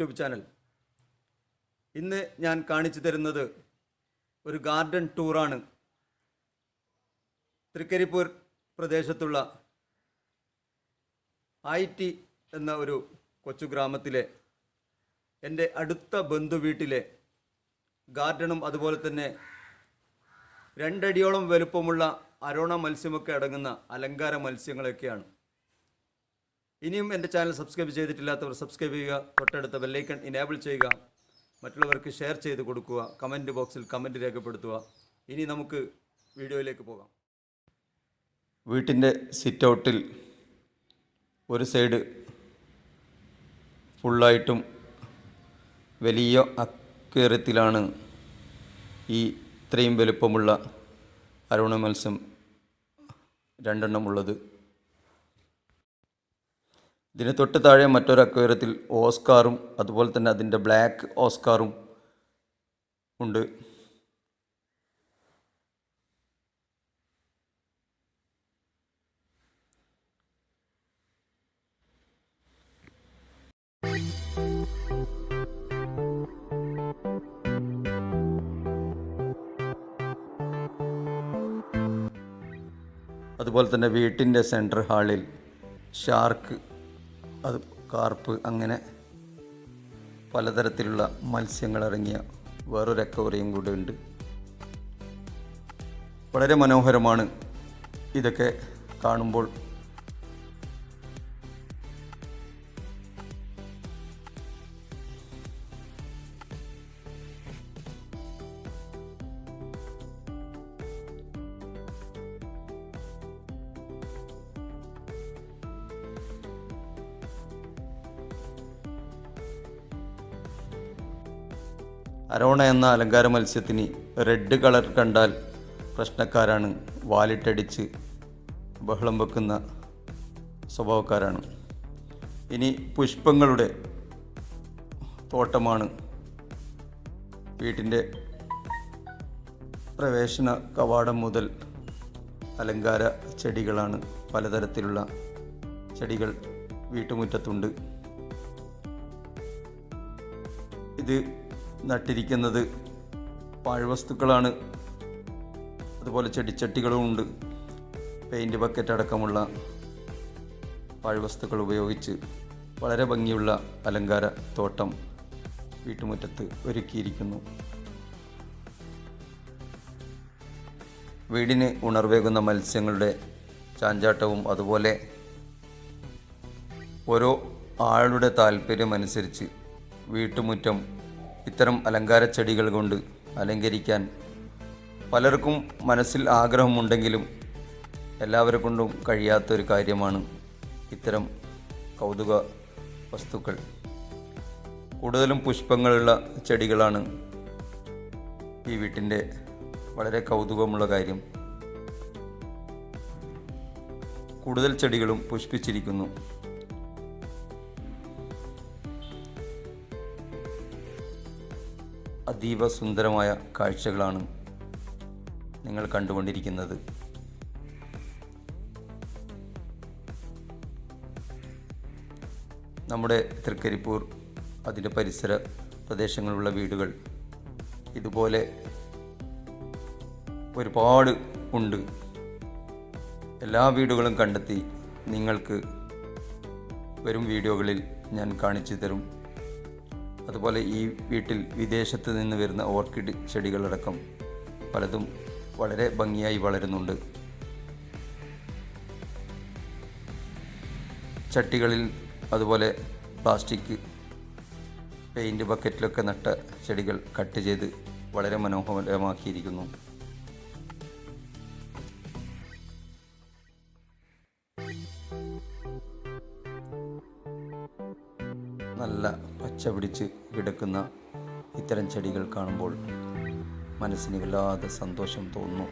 YouTube channel. ഇന്ന് ഞാൻ കാണിച്ചു തരുന്നത് ഒരു ഗാർഡൻ ടൂറാണ്. തൃക്കരിപ്പൂർ പ്രദേശത്തുള്ള ഐ ടി എന്ന ഒരു കൊച്ചു ഗ്രാമത്തിലെ എന്റെ അടുത്ത ബന്ധു വീട്ടിലെ ഗാർഡനും അതുപോലെ തന്നെ രണ്ടടിയോളം വലുപ്പമുള്ള അരോണ മത്സ്യമൊക്കെ അടങ്ങുന്ന അലങ്കാര മത്സ്യങ്ങളൊക്കെയാണ്. ഇനിയും എന്റെ ചാനൽ സബ്സ്ക്രൈബ് ചെയ്തിട്ടില്ലാത്തവർ സബ്സ്ക്രൈബ് ചെയ്യുക തൊട്ടടുത്ത ബെല്ലൈക്കൺ ഇനേബിൾ ചെയ്യുക മറ്റുള്ളവർക്ക് ഷെയർ ചെയ്ത് കൊടുക്കുക കമന്റ് ബോക്സിൽ കമന്റ് രേഖപ്പെടുത്തുക. ഇനി നമുക്ക് വീഡിയോയിലേക്ക് പോകാം. വീട്ടിന്റെ സിറ്റ് ഔട്ടിൽ ഒരു സൈഡ് ഫുള്ളായിട്ടും വലിയ അക്വേറിയത്തിലാണ് ഈ ഇത്രയും വലുപ്പമുള്ള അരുണ മത്സ്യം രണ്ടെണ്ണം ഉള്ളത്. ഇതിന് തൊട്ട് താഴെ മറ്റൊരു അക്വേറിയത്തിൽ ഓസ്കാറും അതുപോലെ തന്നെ അതിന്റെ ബ്ലാക്ക് ഓസ്കാറും ഉണ്ട്. അതുപോലെ തന്നെ വീട്ടിന്റെ സെൻട്രൽ ഹാളിൽ ഷാർക്ക് അത് കാർപ്പ് അങ്ങനെ പലതരത്തിലുള്ള മത്സ്യങ്ങളടങ്ങിയ വേറൊരു അക്വറിയും കൂടെ ഉണ്ട്. വളരെ മനോഹരമാണ് ഇതൊക്കെ കാണുമ്പോൾ അരോണ എന്ന അലങ്കാര മത്സ്യത്തിന് റെഡ് കളർ കണ്ടാൽ പ്രശ്നക്കാരാണ് വാലിട്ടടിച്ച് ബഹളം വെക്കുന്ന സ്വഭാവക്കാരാണ്. ഇനി പുഷ്പങ്ങളുടെ തോട്ടമാണ് വീട്ടിന്റെ പ്രവേശന കവാടം മുതൽ അലങ്കാര ചെടികളാണ് പലതരത്തിലുള്ള ചെടികൾ വീട്ടുമുറ്റത്തുണ്ട്. ഇത് നട്ടിരിക്കുന്നത്. പാഴ്വസ്തുക്കളാണ്. അതുപോലെ ചെടിച്ചട്ടികളും ഉണ്ട്. പെയിന്റ് ബക്കറ്റ് അടക്കമുള്ള പാഴ്വസ്തുക്കൾ ഉപയോഗിച്ച് വളരെ ഭംഗിയുള്ള അലങ്കാര തോട്ടം വീട്ടുമുറ്റത്ത് ഒരുക്കിയിരിക്കുന്നു. വീടിന് ഉണർവേകുന്ന മത്സ്യങ്ങളുടെ ചാഞ്ചാട്ടവും അതുപോലെ ഓരോ ആളുടെ താല്പര്യമനുസരിച്ച് വീട്ടുമുറ്റം ഇത്തരം അലങ്കാര ചെടികൾ കൊണ്ട് അലങ്കരിക്കാൻ പലർക്കും മനസ്സിൽ ആഗ്രഹമുണ്ടെങ്കിലും എല്ലാവരെ കൊണ്ടും കഴിയാത്തൊരു കാര്യമാണ് ഇത്തരം കൗതുക വസ്തുക്കൾ. കൂടുതലും പുഷ്പങ്ങളുള്ള ചെടികളാണ് ഈ വീട്ടിന്റെ വളരെ കൗതുകമുള്ള കാര്യം. കൂടുതൽ ചെടികളും പുഷ്പിച്ചിരിക്കുന്നു. അതീവ സുന്ദരമായ കാഴ്ചകളാണ് നിങ്ങൾ കണ്ടുകൊണ്ടിരിക്കുന്നത്. നമ്മുടെ തൃക്കരിപ്പൂർ അതിന്റെ പരിസര പ്രദേശങ്ങളിലുള്ള വീടുകൾ ഇതുപോലെ ഒരുപാട് ഉണ്ട്. എല്ലാ വീടുകളും കണ്ടെത്തി നിങ്ങൾക്ക് വരും വീഡിയോകളിൽ ഞാൻ കാണിച്ചു തരും. അതുപോലെ ഈ വീട്ടിൽ വിദേശത്ത് നിന്ന് വരുന്ന ഓർക്കിഡ് ചെടികളടക്കം പലതും വളരെ ഭംഗിയായി വളരുന്നുണ്ട്. ചട്ടികളിൽ അതുപോലെ പ്ലാസ്റ്റിക് പെയിന്റ് ബക്കറ്റിലൊക്കെ നട്ട ചെടികൾ കട്ട് ചെയ്ത് വളരെ മനോഹരമാക്കിയിരിക്കുന്നു. പച്ച പിടിച്ച് കിടക്കുന്ന ഇത്തരം ചെടികൾ കാണുമ്പോൾ മനസ്സിന് വല്ലാതെ സന്തോഷം തോന്നുന്നു.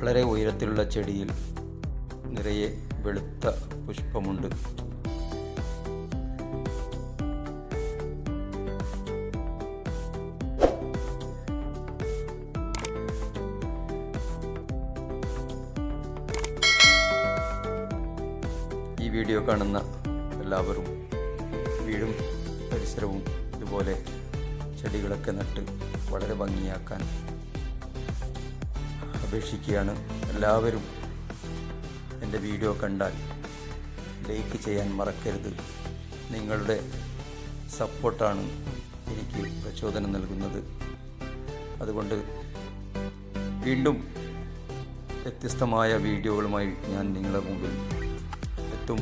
വളരെ ഉയരത്തിലുള്ള ചെടിയിൽ നിറയെ വെളുത്ത പുഷ്പമുണ്ട്. ഈ വീഡിയോ കാണുന്ന എല്ലാവരും വീടും പരിസരവും ഇതുപോലെ ചെടികളൊക്കെ നട്ട് വളരെ ഭംഗിയാക്കാൻ അപേക്ഷിക്കുകയാണ്. എല്ലാവരും എന്റെ വീഡിയോ കണ്ടാൽ ലൈക്ക് ചെയ്യാൻ മറക്കരുത്. നിങ്ങളുടെ സപ്പോർട്ടാണ് എനിക്ക് പ്രചോദനം നൽകുന്നത്. അതുകൊണ്ട് വീണ്ടും വ്യത്യസ്തമായ വീഡിയോകളുമായി ഞാൻ നിങ്ങളുടെ മുമ്പിൽ എത്തും.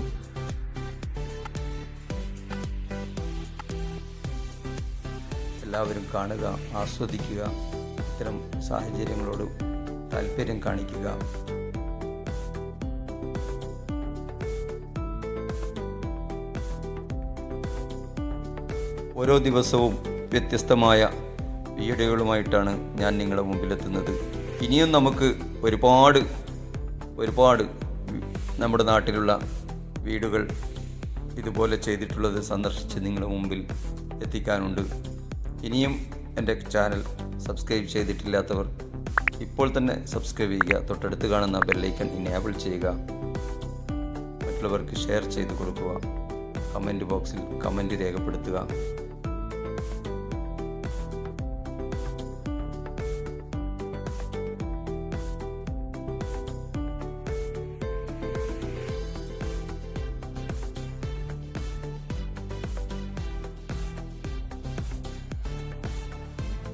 എല്ലാവരും കാണുക ആസ്വദിക്കുക. ഇത്തരം സാഹചര്യങ്ങളോട് താല്പര്യം കാണിക്കുക. ഓരോ ദിവസവും വ്യത്യസ്തമായ വീഡിയോകളുമായിട്ടാണ് ഞാൻ നിങ്ങളുടെ മുമ്പിലെത്തുന്നത്. ഇനിയും നമുക്ക് ഒരുപാട് ഒരുപാട് നമ്മുടെ നാട്ടിലുള്ള വീടുകൾ ഇതുപോലെ ചെയ്തിട്ടുള്ളത് സന്ദർശിച്ച് നിങ്ങളുടെ മുമ്പിൽ എത്തിക്കാനുണ്ട്. ഇനിയും എന്റെ ചാനൽ സബ്സ്ക്രൈബ് ചെയ്തിട്ടില്ലാത്തവർ ഇപ്പോൾ തന്നെ സബ്സ്ക്രൈബ് ചെയ്യുക. തൊട്ടടുത്ത് കാണുന്ന ബെല്ലൈക്കൺ ഇനേബിൾ ചെയ്യുക. മറ്റുള്ളവർക്ക് ഷെയർ ചെയ്ത് കൊടുക്കുക. കമന്റ് ബോക്സിൽ കമന്റ് രേഖപ്പെടുത്തുക.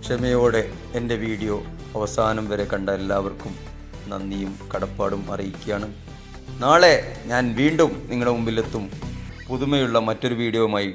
ക്ഷമയോടെ എന്റെ വീഡിയോ അവസാനം വരെ കണ്ട എല്ലാവർക്കും നന്ദിയും കടപ്പാടും അറിയിക്കുകയാണ്. നാളെ ഞാൻ വീണ്ടും നിങ്ങളുടെ മുമ്പിലെത്തും. പുതുമയുള്ള മറ്റൊരു വീഡിയോയുമായി